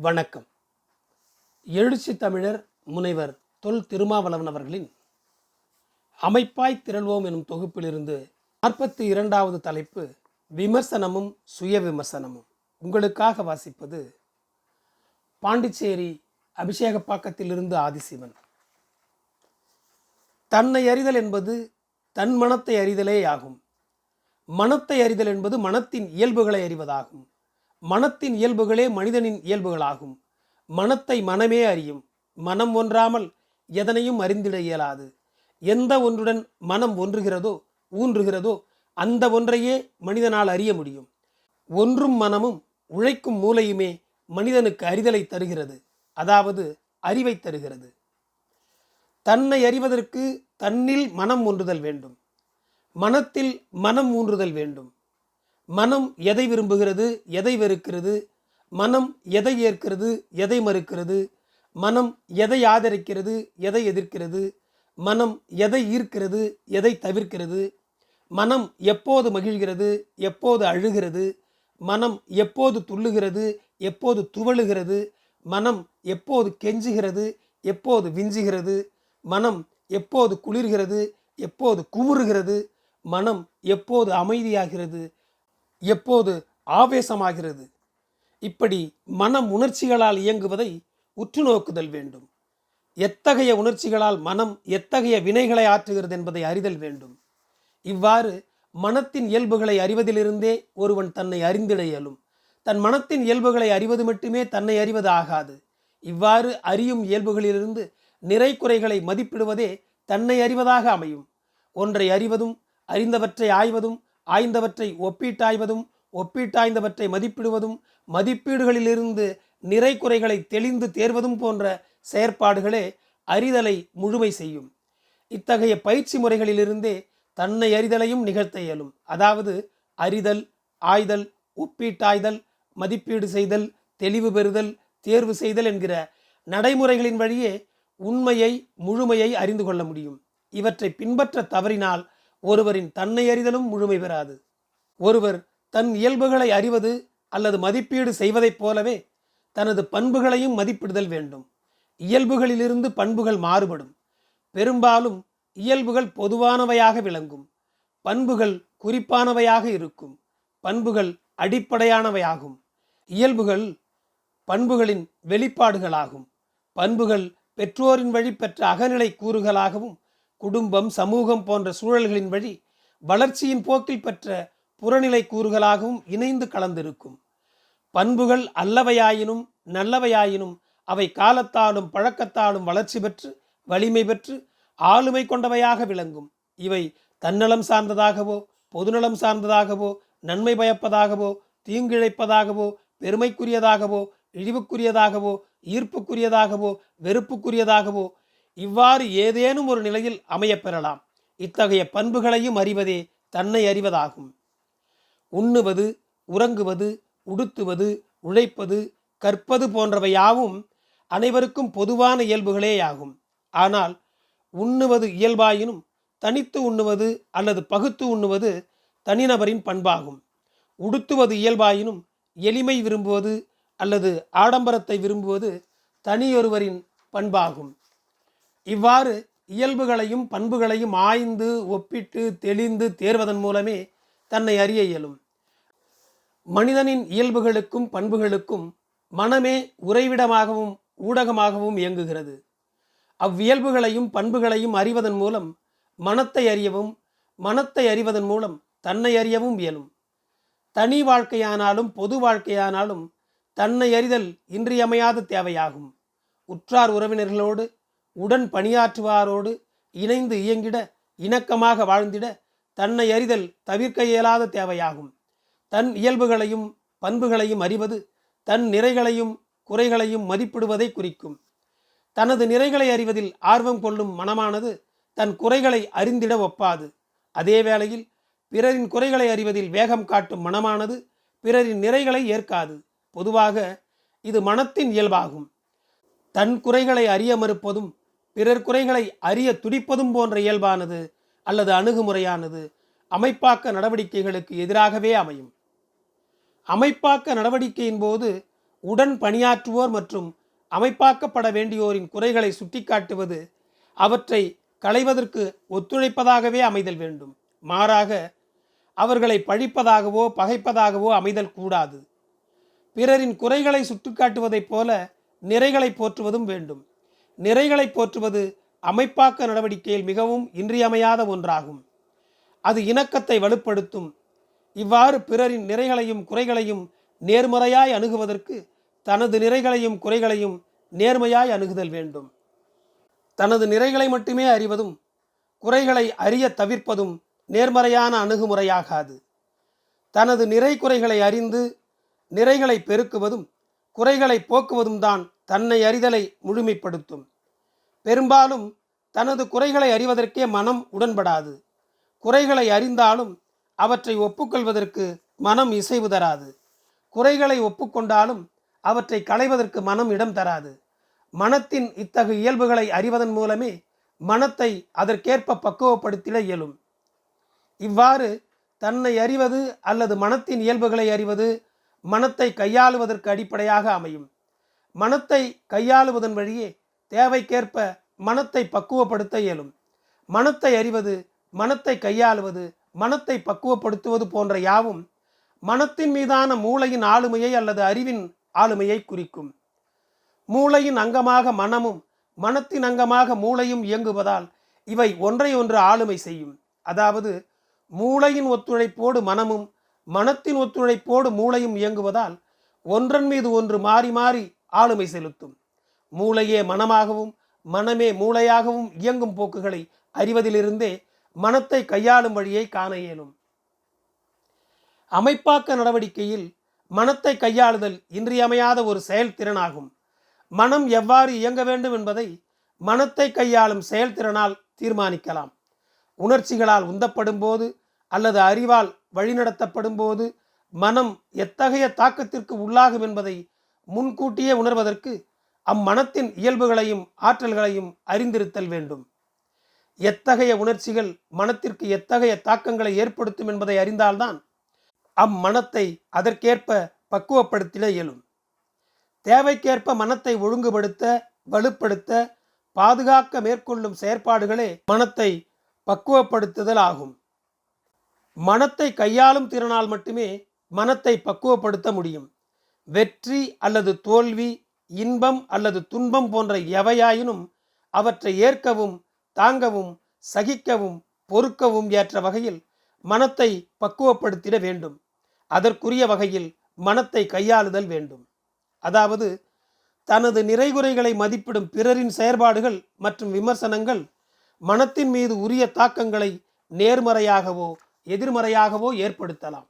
வணக்கம். எழுச்சி தமிழர் முனைவர் தொல் திருமாவளவன் அவர்களின் அமைப்பாய் திரள்வோம் எனும் தொகுப்பிலிருந்து நாற்பத்தி இரண்டாவது தலைப்பு விமர்சனமும் சுய விமர்சனமும் உங்களுக்காக வாசிப்பது பாண்டிச்சேரி அபிஷேகப்பாக்கத்திலிருந்து ஆதிசிவன். தன்னை அறிதல் என்பது தன் மனத்தை அறிதலே ஆகும். மனத்தை அறிதல் என்பது மனத்தின் இயல்புகளை அறிவதாகும். மனத்தின் இயல்புகளே மனிதனின் இயல்புகளாகும். மனத்தை மனமே அறியும். மனம் ஒன்றாமல் எதனையும் அறிந்திட இயலாது. எந்த ஒன்றுடன் மனம் ஒன்றுகிறதோ ஊன்றுகிறதோ அந்த ஒன்றையே மனிதனால் அறிய முடியும். ஒன்றும் மனமும் உழைக்கும் மூளையுமே மனிதனுக்கு அறிதலை தருகிறது. அதாவது அறிவை தருகிறது. தன்னை அறிவதற்கு தன்னில் மனம் ஒன்றுதல் வேண்டும். மனத்தில் மனம் ஊன்றுதல் வேண்டும். மனம் எதை விரும்புகிறது எதை வெறுக்கிறது மனம் எதை ஏற்கிறது எதை மறுக்கிறது மனம் எதை ஆதரிக்கிறது எதை எதிர்க்கிறது மனம் எதை ஈர்க்கிறது எதை தவிர்க்கிறது மனம் எப்போது மகிழ்கிறது எப்போது அழுகிறது மனம் எப்போது துள்ளுகிறது எப்போது துவழுகிறது மனம் எப்போது கெஞ்சுகிறது எப்போது விஞ்சுகிறது மனம் எப்போது குளிர்கிறது எப்போது குமுறுகிறது மனம் எப்போது அமைதியாகிறது எப்போது ஆவேசமாகிறது? இப்படி மனம் உணர்ச்சிகளால் இயங்குவதை உற்று நோக்குதல் வேண்டும். எத்தகைய உணர்ச்சிகளால் மனம் எத்தகைய வினைகளை ஆற்றுகிறது என்பதை அறிதல் வேண்டும். இவ்வாறு மனத்தின் இயல்புகளை அறிவதிலிருந்தே ஒருவன் தன்னை அறிந்திட இயலும். தன் மனத்தின் இயல்புகளை அறிவது மட்டுமே தன்னை அறிவது ஆகாது. இவ்வாறு அறியும் இயல்புகளிலிருந்து நிறை குறைகளை மதிப்பிடுவதே தன்னை அறிவதாக அமையும். ஒன்றை அறிவதும் அறிந்தவற்றை ஆய்வதும் ஆய்ந்தவற்றை ஒப்பீட்டாய்வதும் ஒப்பீட்டாய்ந்தவற்றை மதிப்பிடுவதும் மதிப்பீடுகளிலிருந்து நிறை குறைகளை தெளிந்து தேர்வதும் போன்ற செயற்பாடுகளே அறிதலை முழுமை செய்யும். இத்தகைய பயிற்சி முறைகளிலிருந்தே தன்னை அறிதலையும் நிகழ்த்த இயலும். அதாவது அறிதல் ஆய்தல் ஒப்பீட்டாய்தல் மதிப்பீடு செய்தல் தெளிவு பெறுதல் தேர்வு செய்தல் என்கிற நடைமுறைகளின் வழியே உண்மையை முழுமையை அறிந்து கொள்ள முடியும். இவற்றை பின்பற்ற தவறினால் ஒருவரின் தன்னை அறிதலும் முழுமை பெறாது. ஒருவர் தன் இயல்புகளை அறிவது அல்லது மதிப்பீடு செய்வதைப் போலவே தனது பண்புகளையும் மதிப்பிடுதல் வேண்டும். இயல்புகளிலிருந்து பண்புகள் மாறுபடும். பெரும்பாலும் இயல்புகள் பொதுவானவையாக விளங்கும். பண்புகள் குறிப்பானவையாக இருக்கும். பண்புகள் அடிப்படையானவையாகும். இயல்புகள் பண்புகளின் வெளிப்பாடுகளாகும். பண்புகள் பெற்றோரின் வழி பெற்ற அகநிலை கூறுகளாகவும் குடும்பம் சமூகம் போன்ற சூழல்களின் வழி வளர்ச்சியின் போக்கில் பெற்ற புறநிலை கூறுகளாகவும் இணைந்து கலந்திருக்கும். பண்புகள் அல்லவையாயினும் நல்லவையாயினும் அவை காலத்தாலும் பழக்கத்தாலும் வளர்ச்சி பெற்று வலிமை பெற்று ஆளுமை கொண்டவையாக விளங்கும். இவை தன்னலம் சார்ந்ததாகவோ பொதுநலம் சார்ந்ததாகவோ நன்மை பயப்பதாகவோ தீங்கிழைப்பதாகவோ பெருமைக்குரியதாகவோ இழிவுக்குரியதாகவோ ஈர்ப்புக்குரியதாகவோ வெறுப்புக்குரியதாகவோ இவ்வாறு ஏதேனும் ஒரு நிலையில் அமையப்பெறலாம். இத்தகைய பண்புகளையும் அறிவதே தன்னை அறிவதாகும். உண்ணுவது உறங்குவது உடுத்துவது உழைப்பது கற்பது போன்றவையாவும் அனைவருக்கும் பொதுவான இயல்புகளேயாகும். ஆனால் உண்ணுவது இயல்பாயினும் தனித்து உண்ணுவது அல்லது பகுத்து உண்ணுவது தனிநபரின் பண்பாகும். உடுத்துவது இயல்பாயினும் எளிமை விரும்புவது அல்லது ஆடம்பரத்தை விரும்புவது தனியொருவரின் பண்பாகும். இவ்வாறு இயல்புகளையும் பண்புகளையும் ஆய்ந்து ஒப்பிட்டு தெளிந்து தேர்வதன் மூலமே தன்னை அறிய இயலும். மனிதனின் இயல்புகளுக்கும் பண்புகளுக்கும் மனமே உறைவிடமாகவும் ஊடகமாகவும் இயங்குகிறது. அவ்வியல்புகளையும் பண்புகளையும் அறிவதன் மூலம் மனத்தை அறியவும் மனத்தை அறிவதன் மூலம் தன்னை அறியவும் இயலும். தனி வாழ்க்கையானாலும் பொது வாழ்க்கையானாலும் தன்னை அறிதல் இன்றியமையாத தேவையாகும். உற்றார் உறவினர்களோடு உடன் பணியாற்றுவாரோடு இணைந்து இயங்கிட இணக்கமாக வாழ்ந்திட தன்னை அறிதல் தவிர்க்க இயலாத தேவையாகும். தன் இயல்புகளையும் பண்புகளையும் அறிவது தன் நிறைகளையும் குறைகளையும் மதிப்பிடுவதை குறிக்கும். தனது நிறைகளை அறிவதில் ஆர்வம் கொள்ளும் மனமானது தன் குறைகளை அறிந்திட ஒப்பாது. அதே வேளையில் பிறரின் குறைகளை அறிவதில் வேகம் காட்டும் மனமானது பிறரின் நிறைகளை ஏற்காது. பொதுவாக இது மனத்தின் இயல்பாகும். தன் குறைகளை அறிய மறுப்பதும் பிறர் குறைகளை அறிய துடிப்பதும் போன்ற இயல்பானது அல்லது அணுகுமுறையானது அமைப்பாக்க நடவடிக்கைகளுக்கு எதிராகவே அமையும். அமைப்பாக்க நடவடிக்கையின் போது உடன் பணியாற்றுவோர் மற்றும் அமைப்பாக்கப்பட வேண்டியோரின் குறைகளை சுட்டிக்காட்டுவது அவற்றை களைவதற்கு ஒத்துழைப்பதாகவே அமைதல் வேண்டும். மாறாக அவர்களை பழிப்பதாகவோ பகைப்பதாகவோ அமைதல் கூடாது. பிறரின் குறைகளை சுட்டிக்காட்டுவதைப் போல நிறைகளை போற்றுவதும் வேண்டும். நிறைகளை போற்றுவது அமைப்பாக்க நடவடிக்கையில் மிகவும் இன்றியமையாத ஒன்றாகும். அது இணக்கத்தை வலுப்படுத்தும். இவ்வாறு பிறரின் நிறைகளையும் குறைகளையும் நேர்மறையாய் அணுகுவதற்கு தனது நிறைகளையும் குறைகளையும் நேர்மையாய் அணுகுதல் வேண்டும். தனது நிறைகளை மட்டுமே அறிவதும் குறைகளை அறிய தவிர்ப்பதும் நேர்மறையான அணுகுமுறையாகாது. தனது நிறை குறைகளை அறிந்து நிறைகளை பெருக்குவதும் குறைகளை போக்குவதும் தான் தன்னை அறிதலை முழுமைப்படுத்தும். பெரும்பாலும் தனது குறைகளை அறிவதற்கே மனம் உடன்படாது. குறைகளை அறிந்தாலும் அவற்றை ஒப்புக்கொள்வதற்கு மனம் இசைவு தராது. குறைகளை ஒப்புக்கொண்டாலும் அவற்றை களைவதற்கு மனம் இடம் தராது. மனத்தின் இத்தகு இயல்புகளை அறிவதன் மூலமே மனத்தை அதற்கேற்ப பக்குவப்படுத்திட இயலும். இவ்வாறு தன்னை அறிவது அல்லது மனத்தின் இயல்புகளை அறிவது மனத்தை கையாளுவதற்கு அடிப்படையாக அமையும். மனத்தை கையாளுவதன் வழியே தேவைக்கேற்ப மனத்தை பக்குவப்படுத்த இயலும். மனத்தை அறிவது மனத்தை கையாளுவது மனத்தை பக்குவப்படுத்துவது போன்ற யாவும் மனத்தின் மீதான மூளையின் ஆளுமையை அல்லது அறிவின் ஆளுமையை குறிக்கும். மூளையின் அங்கமாக மனமும் மனத்தின் அங்கமாக மூளையும் இயங்குவதால் இவை ஒன்றை ஒன்று ஆளுமை செய்யும். அதாவது மூளையின் ஒத்துழைப்போடு மனமும் மனத்தின் ஒத்துழைப்போடு மூளையும் இயங்குவதால் ஒன்றன் மீது ஒன்று மாறி மாறி ஆளுமை செலுத்தும். மூளையே மனமாகவும் மனமே மூளையாகவும் இயங்கும் போக்குகளை அறிவதிலிருந்தே மனத்தை கையாளும் வழியை காண இயலும். அமைப்பாக்க நடவடிக்கையில் மனத்தை கையாளுதல் இன்றியமையாத ஒரு செயல்திறனாகும். மனம் எவ்வாறு இயங்க வேண்டும் என்பதை மனத்தை கையாளும் செயல்திறனால் தீர்மானிக்கலாம். உணர்ச்சிகளால் உந்தப்படும் போது அல்லது அறிவால் வழிநடத்தப்படும் போது மனம் எத்தகைய தாக்கத்திற்கு உள்ளாகும் என்பதை முன்கூட்டியே உணர்வதற்கு அம்மனத்தின் இயல்புகளையும் ஆற்றல்களையும் அறிந்திருத்தல் வேண்டும். எத்தகைய உணர்ச்சிகள் மனத்திற்கு எத்தகைய தாக்கங்களை ஏற்படுத்தும் என்பதை அறிந்தால்தான் அம்மனத்தை அதற்கேற்ப பக்குவப்படுத்திட இயலும். தேவைக்கேற்ப மனத்தை ஒழுங்குபடுத்த வலுப்படுத்த பாதுகாக்க மேற்கொள்ளும் செயற்பாடுகளே மனத்தை பக்குவப்படுத்துதல் ஆகும். மனத்தை கையாளும் திறனால் மட்டுமே மனத்தை பக்குவப்படுத்த முடியும். வெற்றி அல்லது தோல்வி இன்பம் அல்லது துன்பம் போன்ற எவையாயினும் அவற்றை ஏற்கவும் தாங்கவும் சகிக்கவும் பொறுக்கவும் ஏற்ற வகையில் மனத்தை பக்குவப்படுத்திட வேண்டும். அதற்குரிய வகையில் மனத்தை கையாளுதல் வேண்டும். அதாவது தனது நிறைகுறைகளை மதிப்பிடும் பிறரின் செயற்பாடுகள் மற்றும் விமர்சனங்கள் மனத்தின் மீது உரிய தாக்கங்களை நேர்மறையாகவோ எதிர்மறையாகவோ ஏற்படுத்தலாம்.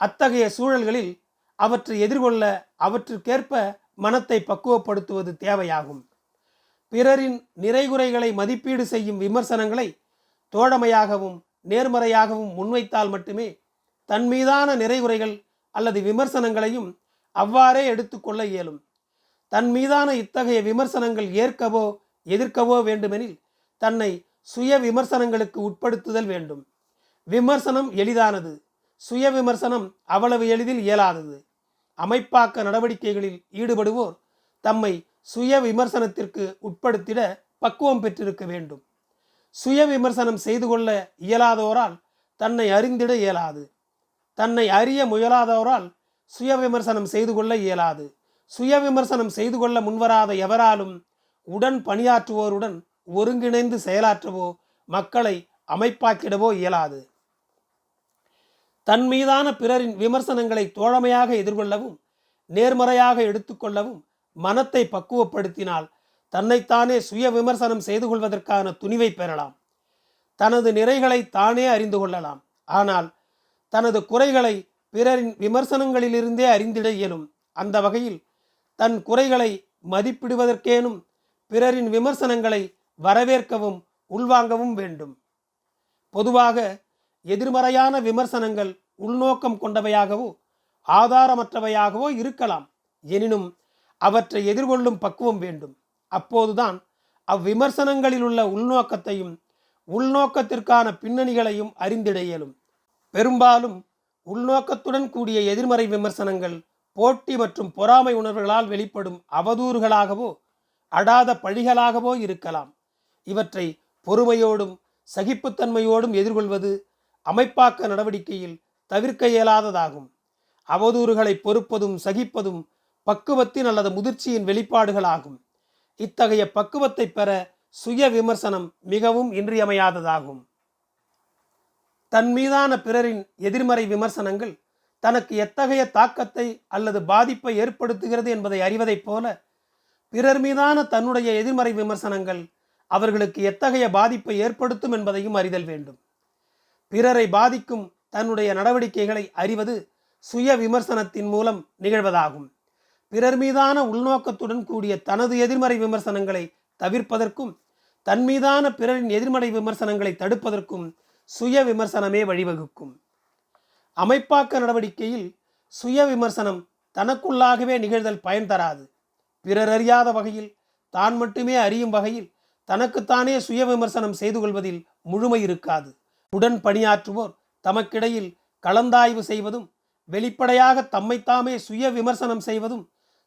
அத்தகைய சூழல்களில் அவற்றை எதிர்கொள்ள அவற்றிற்கேற்ப மனத்தை பக்குவப்படுத்துவது தேவையாகும். பிறரின் நிறைகுறைகளை மதிப்பீடு செய்யும் விமர்சனங்களை தோழமையாகவும் நேர்மறையாகவும் முன்வைத்தால் மட்டுமே தன் மீதான நிறைகுறைகள் அல்லது விமர்சனங்களையும் அவ்வாறே எடுத்துக்கொள்ள இயலும். தன் மீதான இத்தகைய விமர்சனங்கள் ஏற்கவோ எதிர்க்கவோ வேண்டுமெனில் தன்னை சுய விமர்சனங்களுக்கு உட்படுத்துதல் வேண்டும். விமர்சனம் எளிதானது. சுய விமர்சனம் அவ்வளவு எளிதில் இயலாதது. அமைப்பாக்க நடவடிக்கைகளில் ஈடுபடுவோர் தம்மை சுய விமர்சனத்திற்கு உட்படுத்திட பக்குவம் பெற்றிருக்க வேண்டும். சுய விமர்சனம் செய்து கொள்ள இயலாதோரால் தன்னை அறிந்திட இயலாது. தன்னை அறிய முயலாதோரால் சுய விமர்சனம் செய்து கொள்ள இயலாது. சுய விமர்சனம் செய்து கொள்ள முன்வராத எவராலும் உடன் பணியாற்றுவோருடன் ஒருங்கிணைந்து செயலாற்றவோ மக்களை அமைப்பாக்கிடவோ இயலாது. தன் மீதான பிறரின் விமர்சனங்களை தோழமையாக எதிர்கொள்ளவும் நேர்மறையாக எடுத்துக்கொள்ளவும் மனத்தை பக்குவப்படுத்தினால் தன்னைத்தானே சுய விமர்சனம் செய்து கொள்வதற்கான துணிவை பெறலாம். தனது நிறைகளை தானே அறிந்து கொள்ளலாம். ஆனால் தனது குறைகளை பிறரின் விமர்சனங்களிலிருந்தே அறிந்திட இயலும். அந்த வகையில் தன் குறைகளை மதிப்பிடுவதற்கேனும் பிறரின் விமர்சனங்களை வரவேற்கவும் உள்வாங்கவும் வேண்டும். பொதுவாக எதிர்மறையான விமர்சனங்கள் உள்நோக்கம் கொண்டவையாகவோ ஆதாரமற்றவையாகவோ இருக்கலாம். எனினும் அவற்றை எதிர்கொள்ளும் பக்குவம் வேண்டும். அப்போதுதான் அவ்விமர்சனங்களில் உள்ள உள்நோக்கத்தையும் உள்நோக்கத்திற்கான பின்னணிகளையும் அறிந்திட இயலும். பெரும்பாலும் உள்நோக்கத்துடன் கூடிய எதிர்மறை விமர்சனங்கள் போட்டி மற்றும் பொறாமை உணர்வுகளால் வெளிப்படும் அவதூறுகளாகவோ அடாத பழிகளாகவோ இருக்கலாம். இவற்றை பொறுமையோடும் சகிப்புத்தன்மையோடும் எதிர்கொள்வது அமைப்பாக்க நடவடிக்கையில் தவிர்க்க இயலாததாகும். அவதூறுகளை பொறுப்பதும் சகிப்பதும் பக்குவத்தின் அல்லது முதிர்ச்சியின் வெளிப்பாடுகளாகும். இத்தகைய பக்குவத்தை பெற சுய விமர்சனம் மிகவும் இன்றியமையாததாகும். தன் மீதான பிறரின் எதிர்மறை விமர்சனங்கள் தனக்கு எத்தகைய தாக்கத்தை அல்லது பாதிப்பை ஏற்படுத்துகிறது என்பதை அறிவதைப் போல பிறர் மீதான தன்னுடைய எதிர்மறை விமர்சனங்கள் அவர்களுக்கு எத்தகைய பாதிப்பை ஏற்படுத்தும் என்பதையும் அறிதல் வேண்டும். பிறரை பாதிக்கும் தன்னுடைய நடவடிக்கைகளை அறிவது சுய விமர்சனத்தின் மூலம் நிகழ்வதாகும். பிறர் மீதான உள்நோக்கத்துடன் கூடிய தனது எதிர்மறை விமர்சனங்களை தவிர்ப்பதற்கும் தன் மீதான பிறரின் எதிர்மறை விமர்சனங்களை தடுப்பதற்கும் சுய விமர்சனமே வழிவகுக்கும். அமைப்பாக்க நடவடிக்கையில் சுய விமர்சனம் தனக்குள்ளாகவே நிகழ்தல் பயன் தராது. பிறர் அறியாத வகையில் தான் மட்டுமே அறியும் வகையில் தனக்குத்தானே சுய விமர்சனம் செய்து கொள்வதில் முழுமை இருக்காது. உடன் பணியாற்றுவோர் தமக்கிடையில் கலந்தாய்வு செய்வதும் வெளிப்படையாக தம்மைத்தாமே சுய விமர்சனம் செய்வதும்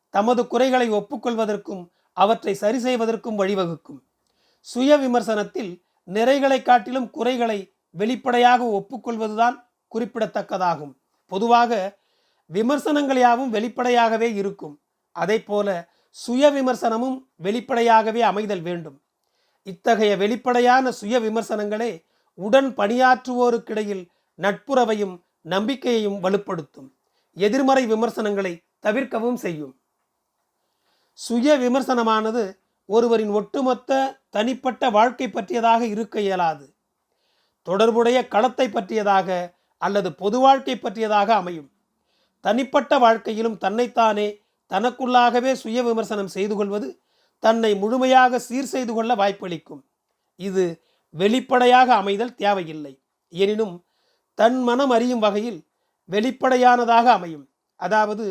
தமது குறைகளை ஒப்புக்கொள்வதற்கும் அவற்றை சரி செய்வதற்கும் வழிவகுக்கும். சுய விமர்சனத்தில் நிறைகளை காட்டிலும் குறைகளை வெளிப்படையாக ஒப்புக்கொள்வதுதான் குறிப்பிடத்தக்கதாகும். பொதுவாக விமர்சனங்கள் யாவும் வெளிப்படையாகவே இருக்கும். அதை போல சுய விமர்சனமும் வெளிப்படையாகவே அமைதல் வேண்டும். இத்தகைய வெளிப்படையான சுய விமர்சனங்களே உடன் பணியாற்றுவோருக்கிடையில் நட்புறவையும் நம்பிக்கையையும் வலுப்படுத்தும். எதிர்மறை விமர்சனங்களை தவிர்க்கவும் செய்யும். சுய விமர்சனமானது ஒருவரின் ஒட்டுமொத்த தனிப்பட்ட வாழ்க்கை பற்றியதாக இருக்க இயலாது. தொடர்புடைய களத்தை பற்றியதாக அல்லது பொது வாழ்க்கை பற்றியதாக அமையும். தனிப்பட்ட வாழ்க்கையிலும் தன்னைத்தானே தனக்குள்ளாகவே சுய விமர்சனம் செய்து கொள்வது தன்னை முழுமையாக சீர் செய்து கொள்ள வாய்ப்பளிக்கும். இது வெளிப்படையாக அமைதல் தேவையில்லை. எனினும் தன் மனம் அறியும் வகையில் வெளிப்படையானதாக அமையும். அதாவது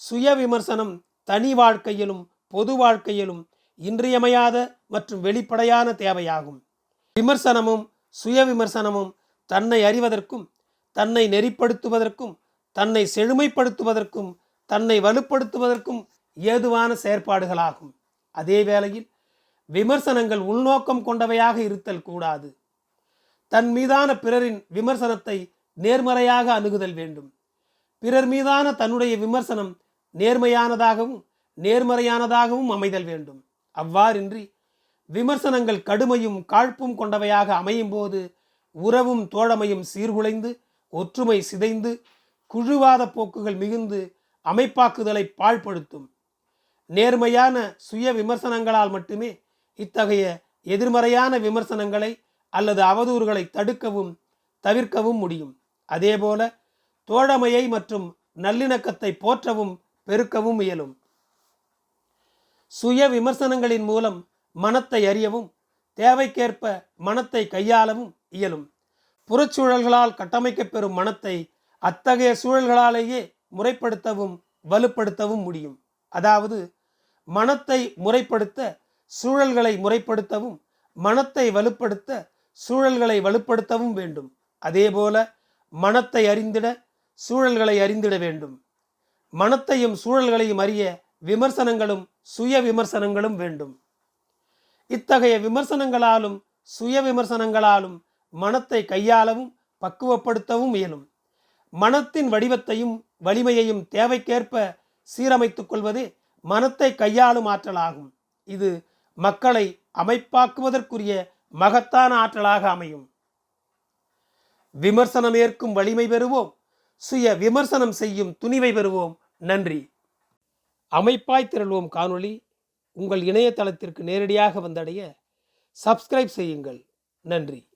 சுய விமர்சனம் தனி வாழ்க்கையிலும் பொது வாழ்க்கையிலும் இன்றியமையாத மற்றும் வெளிப்படையான தேவையாகும். விமர்சனமும் சுய விமர்சனமும் தன்னை அறிவதற்கும் தன்னை நெறிப்படுத்துவதற்கும் தன்னை செழுமைப்படுத்துவதற்கும் தன்னை வலுப்படுத்துவதற்கும் ஏதுவான செயற்பாடுகளாகும். அதே வேளையில் விமர்சனங்கள் உள்நோக்கம் கொண்டவையாக இருத்தல் கூடாது. தன் மீதான பிறரின் விமர்சனத்தை நேர்மறையாக அணுகுதல் வேண்டும். பிறர் மீதான தன்னுடைய விமர்சனம் நேர்மையானதாகவும் நேர்மறையானதாகவும் அமைதல் வேண்டும். அவ்வாறின்றி விமர்சனங்கள் கடுமையும் காழ்ப்பும் கொண்டவையாக அமையும் போது உறவும் தோழமையும் சீர்குலைந்து ஒற்றுமை சிதைந்து குழுவாத போக்குகள் மிகுந்து அமைப்பாக்குதலை பாழ்படுத்தும். நேர்மையான சுய விமர்சனங்களால் மட்டுமே இத்தகைய எதிர்மறையான விமர்சனங்களை அல்லது அவதூறுகளை தடுக்கவும் தவிர்க்கவும் முடியும். அதேபோல தோழமையை மற்றும் நல்லிணக்கத்தை போற்றவும் பெருக்கவும் இயலும். சுய விமர்சனங்களின் மூலம் மனத்தை அறியவும் தேவைக்கேற்ப மனத்தை கையாளவும் இயலும். புறச்சூழல்களால் கட்டமைக்கப்பெறும் மனத்தை அத்தகைய சூழல்களாலேயே முறைப்படுத்தவும் வலுப்படுத்தவும் முடியும். அதாவது மனத்தை முறைப்படுத்த சூழல்களை முறைப்படுத்தவும் மனத்தை வலுப்படுத்த சூழல்களை வலுப்படுத்தவும் வேண்டும். அதேபோல மனத்தை அறிந்திட சூழல்களை அறிந்திட வேண்டும். மனத்தையும் சூழல்களையும் அறிய விமர்சனங்களும் சுய விமர்சனங்களும் வேண்டும். இத்தகைய விமர்சனங்களாலும் சுய விமர்சனங்களாலும் மனத்தை கையாளவும் பக்குவப்படுத்தவும் இயலும். மனத்தின் வடிவத்தையும் வலிமையையும் தேவைக்கேற்ப சீரமைத்துக் கொள்வதே மனத்தை கையாளும் ஆற்றலாகும். இது மக்களை அமைப்பாக்குவதற்குரிய மகத்தான ஆற்றலாக அமையும். விமர்சனம் ஏற்கும் வலிமை பெறுவோம். சுய விமர்சனம் செய்யும் துணிவை பெறுவோம். நன்றி. அமைப்பாய் திரள்வோம் காணொளி. உங்கள் இணையதளத்திற்கு நேரடியாக வந்தடைய சப்ஸ்கிரைப் செய்யுங்கள். நன்றி.